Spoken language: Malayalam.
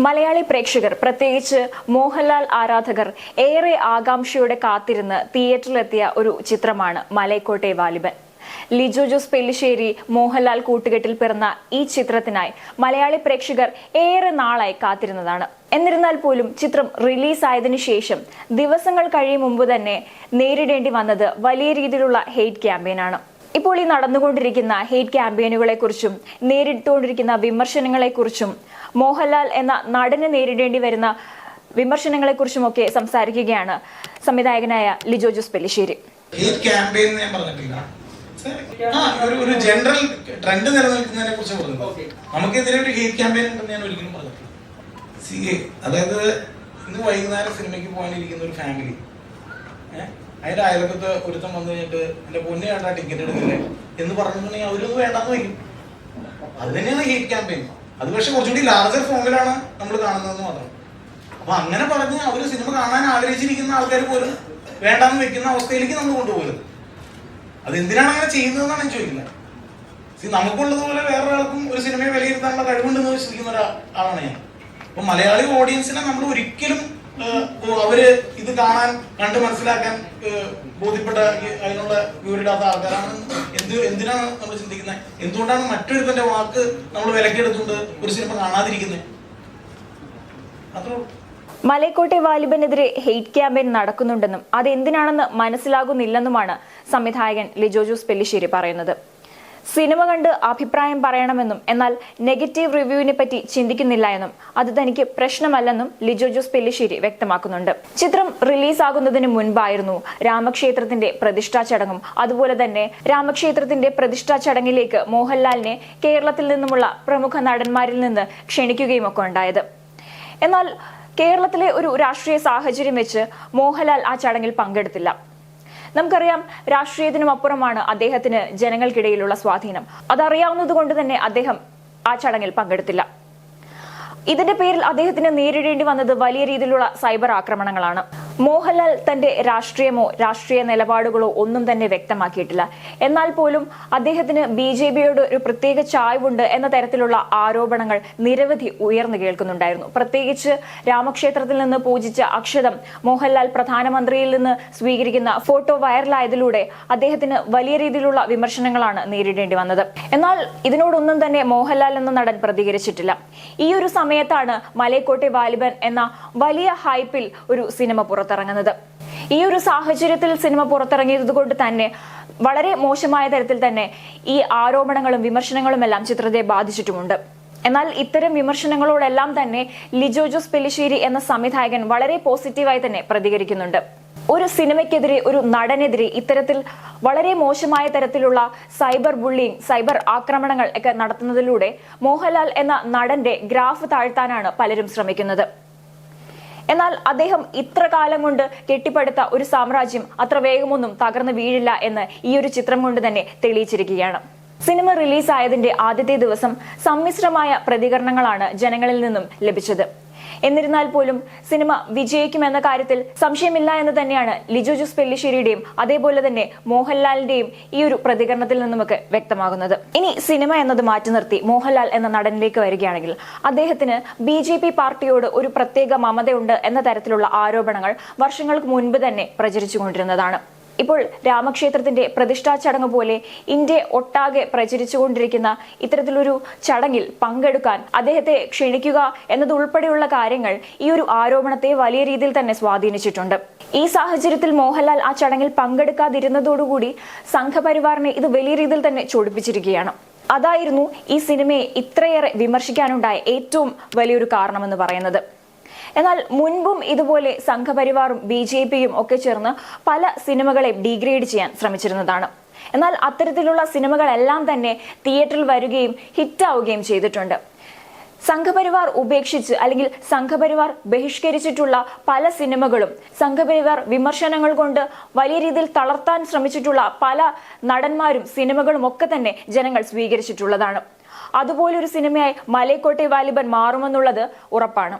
മലയാളി പ്രേക്ഷകർ പ്രത്യേകിച്ച് മോഹൻലാൽ ആരാധകർ ഏറെ ആകാംക്ഷയോടെ കാത്തിരുന്ന് തിയേറ്ററിലെത്തിയ ഒരു ചിത്രമാണ് മലയക്കോട്ടെ വാലിബൻ. ലിജോ ജോസ് പെല്ലിശ്ശേരി മോഹൻലാൽ കൂട്ടുകെട്ടിൽ പിറന്ന ഈ ചിത്രത്തിനായി മലയാളി പ്രേക്ഷകർ ഏറെ നാളായി കാത്തിരുന്നതാണ്. എന്നിരുന്നാൽ പോലും ചിത്രം റിലീസായതിനു ശേഷം ദിവസങ്ങൾ കഴിയും മുമ്പ് തന്നെ നേരിടേണ്ടി വന്നത് വലിയ രീതിയിലുള്ള ഹെയ്റ്റ് ക്യാമ്പയിനാണ്. ഇപ്പോൾ ഈ നടന്നുകൊണ്ടിരിക്കുന്ന ഹെയ്റ്റ് ക്യാമ്പയിനുകളെ കുറിച്ചും നേരിട്ടുകൊണ്ടിരിക്കുന്ന വിമർശനങ്ങളെ കുറിച്ചും മോഹൻലാൽ എന്ന നടന് നേരിടേണ്ടി വരുന്ന വിമർശനങ്ങളെ കുറിച്ചുമൊക്കെ സംസാരിക്കുകയാണ് സംവിധായകനായ ലിജോ ജോസ് പെല്ലിശ്ശേരി. ഹേറ്റ് ക്യാമ്പയിൻ ഞാൻ പറഞ്ഞിട്ടില്ല. ആ, ഒരു ഒരു ജനറൽ ട്രെൻഡ് നിലനിൽക്കുന്നതിനെ കുറിച്ച് പറഞ്ഞു നമുക്കെതിരെ ഒരു ഹേറ്റ് ക്യാമ്പയിൻ ഉണ്ടെന്ന് ഞാൻ ഒരിക്കലും പറഞ്ഞിട്ടില്ല. സി അതായത് ഇന്ന് വൈകുന്നേരം സിനിമയ്ക്ക് പോകാനിരിക്കുന്ന ഒരു ഫാമിലി ഏഹ് അതിന്റെ അയൽക്കത്ത് ഒരുത്തം വന്നു കഴിഞ്ഞിട്ട് എന്റെ പൊന്നെ വേണ്ട ടിക്കറ്റ് എടുക്കില്ലേ? എന്ന് പറഞ്ഞിട്ടുണ്ടെങ്കിൽ അവരൊന്നും വേണ്ടെന്ന് വയ്ക്കും അത് തന്നെയാണ് ഹേറ്റ് ക്യാമ്പയിൻ അത് പക്ഷെ കുറച്ചുകൂടി ലാർജർ ഫോമിലാണ് നമ്മൾ കാണുന്നതെന്ന് മാത്രം. അപ്പൊ അങ്ങനെ പറഞ്ഞ് അവർ സിനിമ കാണാൻ ആഗ്രഹിച്ചിരിക്കുന്ന ആൾക്കാർ പോലും വേണ്ടെന്ന് വെക്കുന്ന അവസ്ഥയിലേക്ക് നമ്മൾ കൊണ്ടുപോകരുത്. അത് എന്തിനാണ് അങ്ങനെ ചെയ്യുന്നതെന്നാണ് ഞാൻ ചോദിക്കുന്നത്. നമുക്കുള്ളതുപോലെ വേറൊരാൾക്കും ഒരു സിനിമയെ വിലയിരുത്താനുള്ള കഴിവുണ്ടെന്ന് വിശ്വസിക്കുന്ന ഒരാളാണ് ഞാൻ. അപ്പൊ മലയാളി ഓഡിയൻസിനെ നമ്മൾ ഒരിക്കലും അവർ ഇത് കാണാൻ കണ്ട് മനസ്സിലാക്കാൻ ബോധ്യപ്പെട്ട അതിനുള്ള വിവരിടാത്ത ആൾക്കാരാണ് എന്ത് എന്തിനാണ് നമ്മൾ ചിന്തിക്കുന്നത് എന്തുകൊണ്ടാണ് മറ്റൊരുത്തന്റെ വാക്ക് നമ്മൾ വിലക്കെടുത്തുകൊണ്ട് ഒരു സിനിമ കാണാതിരിക്കുന്നത് അത്രേ ഉള്ളൂ. മലൈക്കോട്ടെ വാലിബനെതിരെ ഹെയ്റ്റ് ക്യാമ്പയിൻ നടക്കുന്നുണ്ടെന്നും അതെന്തിനാണെന്ന് മനസ്സിലാകുന്നില്ലെന്നുമാണ് സംവിധായകൻ ലിജോ ജോസ് പെല്ലിശ്ശേരി പറയുന്നത്. സിനിമ കണ്ട് അഭിപ്രായം പറയണമെന്നും എന്നാൽ നെഗറ്റീവ് റിവ്യൂവിനെ പറ്റി ചിന്തിക്കുന്നില്ല എന്നും അത് തനിക്ക് പ്രശ്നമല്ലെന്നും ലിജോ ജോസ് പെല്ലിശ്ശേരി വ്യക്തമാക്കുന്നുണ്ട്. ചിത്രം റിലീസാകുന്നതിന് മുൻപായിരുന്നു രാമക്ഷേത്രത്തിന്റെ പ്രതിഷ്ഠാ ചടങ്ങും. അതുപോലെ തന്നെ രാമക്ഷേത്രത്തിന്റെ പ്രതിഷ്ഠാ ചടങ്ങിലേക്ക് മോഹൻലാലിനെ കേരളത്തിൽ നിന്നുമുള്ള പ്രമുഖ നടന്മാരിൽ നിന്ന് ക്ഷണിക്കുകയും ഒക്കെ ഉണ്ടായത്. എന്നാൽ കേരളത്തിലെ ഒരു രാഷ്ട്രീയ സാഹചര്യം വെച്ച് മോഹൻലാൽ ആ ചടങ്ങിൽ പങ്കെടുത്തില്ല. നമുക്കറിയാം രാഷ്ട്രീയത്തിനും അപ്പുറമാണ് അദ്ദേഹത്തിന് ജനങ്ങൾക്കിടയിലുള്ള സ്വാധീനം. അതറിയാവുന്നത് കൊണ്ട് തന്നെ അദ്ദേഹം ആ ചടങ്ങിൽ പങ്കെടുത്തില്ല. ഇതിന്റെ പേരിൽ അദ്ദേഹത്തിന് നേരിടേണ്ടി വന്നത് വലിയ രീതിയിലുള്ള സൈബർ ആക്രമണങ്ങളാണ്. മോഹൻലാൽ തന്റെ രാഷ്ട്രീയമോ രാഷ്ട്രീയ നിലപാടുകളോ ഒന്നും തന്നെ വ്യക്തമാക്കിയിട്ടില്ല. എന്നാൽ പോലും അദ്ദേഹത്തിന് ബി ജെ പിയോട് ഒരു പ്രത്യേക ചായ്വുണ്ട് എന്ന തരത്തിലുള്ള ആരോപണങ്ങൾ നിരവധി ഉയർന്നു കേൾക്കുന്നുണ്ടായിരുന്നു. പ്രത്യേകിച്ച് രാമക്ഷേത്രത്തിൽ നിന്ന് പൂജിച്ച അക്ഷതം മോഹൻലാൽ പ്രധാനമന്ത്രിയിൽ നിന്ന് സ്വീകരിക്കുന്ന ഫോട്ടോ വൈറലായതിലൂടെ അദ്ദേഹത്തിന് വലിയ രീതിയിലുള്ള വിമർശനങ്ങളാണ് നേരിടേണ്ടി വന്നത്. എന്നാൽ ഇതിനോടൊന്നും തന്നെ മോഹൻലാൽ എന്ന നടൻ പ്രതികരിച്ചിട്ടില്ല. ഈ ഒരു സമയത്താണ് മലയക്കോട്ടെ വാലിബൻ എന്ന വലിയ ഹൈപ്പിൽ ഒരു സിനിമ പുറത്തിറങ്ങുന്നത്. ഈ ഒരു സാഹചര്യത്തിൽ സിനിമ പുറത്തിറങ്ങിയത് കൊണ്ട് തന്നെ വളരെ മോശമായ തരത്തിൽ തന്നെ ഈ ആരോപണങ്ങളും വിമർശനങ്ങളും എല്ലാം ചിത്രത്തെ ബാധിച്ചിട്ടുമുണ്ട്. എന്നാൽ ഇത്തരം വിമർശനങ്ങളോടെല്ലാം തന്നെ ലിജോ ജോസ് പെല്ലിശ്ശേരി എന്ന സംവിധായകൻ വളരെ പോസിറ്റീവായി തന്നെ പ്രതികരിക്കുന്നുണ്ട്. ഒരു സിനിമയ്ക്കെതിരെ ഒരു നടനെതിരെ ഇത്തരത്തിൽ വളരെ മോശമായ തരത്തിലുള്ള സൈബർ ബുള്ളിങ് സൈബർ ആക്രമണങ്ങൾ ഒക്കെ നടത്തുന്നതിലൂടെ മോഹൻലാൽ എന്ന നടന്റെ ഗ്രാഫ് താഴ്ത്താനാണ് പലരും ശ്രമിക്കുന്നത്. എന്നാൽ അദ്ദേഹം ഇത്ര കാലം കൊണ്ട് കെട്ടിപ്പടുത്ത ഒരു സാമ്രാജ്യം അത്ര വേഗമൊന്നും തകർന്നു വീഴില്ല എന്ന് ഈ ഒരു ചിത്രം കൊണ്ട് തന്നെ തെളിയിച്ചിരിക്കുകയാണ്. സിനിമ റിലീസായതിന്റെ ആദ്യത്തെ ദിവസം സമ്മിശ്രമായ പ്രതികരണങ്ങളാണ് ജനങ്ങളിൽ നിന്നും ലഭിച്ചത്. എന്നിരുന്നാൽ പോലും സിനിമ വിജയിക്കുമെന്ന കാര്യത്തിൽ സംശയമില്ല എന്ന് തന്നെയാണ് ലിജോ ജോസ് പെല്ലിശ്ശേരിയുടെയും അതേപോലെ തന്നെ മോഹൻലാലിന്റെയും ഈ ഒരു പ്രതികരണത്തിൽ നിന്നുമൊക്കെ വ്യക്തമാകുന്നത്. ഇനി സിനിമ എന്നത് മാറ്റി നിർത്തി മോഹൻലാൽ എന്ന നടനിലേക്ക് വരികയാണെങ്കിൽ അദ്ദേഹത്തിന് ബി ജെ പി പാർട്ടിയോട് ഒരു പ്രത്യേക മമതയുണ്ട് എന്ന തരത്തിലുള്ള ആരോപണങ്ങൾ വർഷങ്ങൾക്ക് മുൻപ് തന്നെ പ്രചരിച്ചുകൊണ്ടിരുന്നതാണ്. ഇപ്പോൾ രാമക്ഷേത്രത്തിന്റെ പ്രതിഷ്ഠാ ചടങ്ങ് പോലെ ഇന്ത്യ ഒട്ടാകെ പ്രചരിച്ചുകൊണ്ടിരിക്കുന്ന ഇത്തരത്തിലൊരു ചടങ്ങിൽ പങ്കെടുക്കാൻ അദ്ദേഹത്തെ ക്ഷണിക്കുക എന്നതുൾപ്പെടെയുള്ള കാര്യങ്ങൾ ഈ ഒരു ആരോപണത്തെ വലിയ രീതിയിൽ തന്നെ സ്വാധീനിച്ചിട്ടുണ്ട്. ഈ സാഹചര്യത്തിൽ മോഹൻലാൽ ആ ചടങ്ങിൽ പങ്കെടുക്കാതിരുന്നതോടുകൂടി സംഘപരിവാറിനെ ഇത് വലിയ രീതിയിൽ തന്നെ ചൊടിപ്പിച്ചിരിക്കുകയാണ്. അതായിരുന്നു ഈ സിനിമയെ ഇത്രയേറെ വിമർശിക്കാനുണ്ടായ ഏറ്റവും വലിയൊരു കാരണമെന്ന് പറയുന്നത്. എന്നാൽ മുൻപും ഇതുപോലെ സംഘപരിവാറും ബി ജെ പിയും ഒക്കെ ചേർന്ന് പല സിനിമകളെ ഡീഗ്രേഡ് ചെയ്യാൻ ശ്രമിച്ചിരുന്നതാണ്. എന്നാൽ അത്തരത്തിലുള്ള സിനിമകളെല്ലാം തന്നെ തിയേറ്ററിൽ വരികയും ഹിറ്റാവുകയും ചെയ്തിട്ടുണ്ട്. സംഘപരിവാർ ഉപേക്ഷിച്ച് അല്ലെങ്കിൽ സംഘപരിവാർ ബഹിഷ്കരിച്ചിട്ടുള്ള പല സിനിമകളും സംഘപരിവാർ വിമർശനങ്ങൾ കൊണ്ട് വലിയ രീതിയിൽ തളർത്താൻ ശ്രമിച്ചിട്ടുള്ള പല നടന്മാരും സിനിമകളും ഒക്കെ തന്നെ ജനങ്ങൾ സ്വീകരിച്ചിട്ടുള്ളതാണ്. അതുപോലൊരു സിനിമയായി മലയക്കോട്ടെ വാലിബൻ മാറുമെന്നുള്ളത് ഉറപ്പാണ്.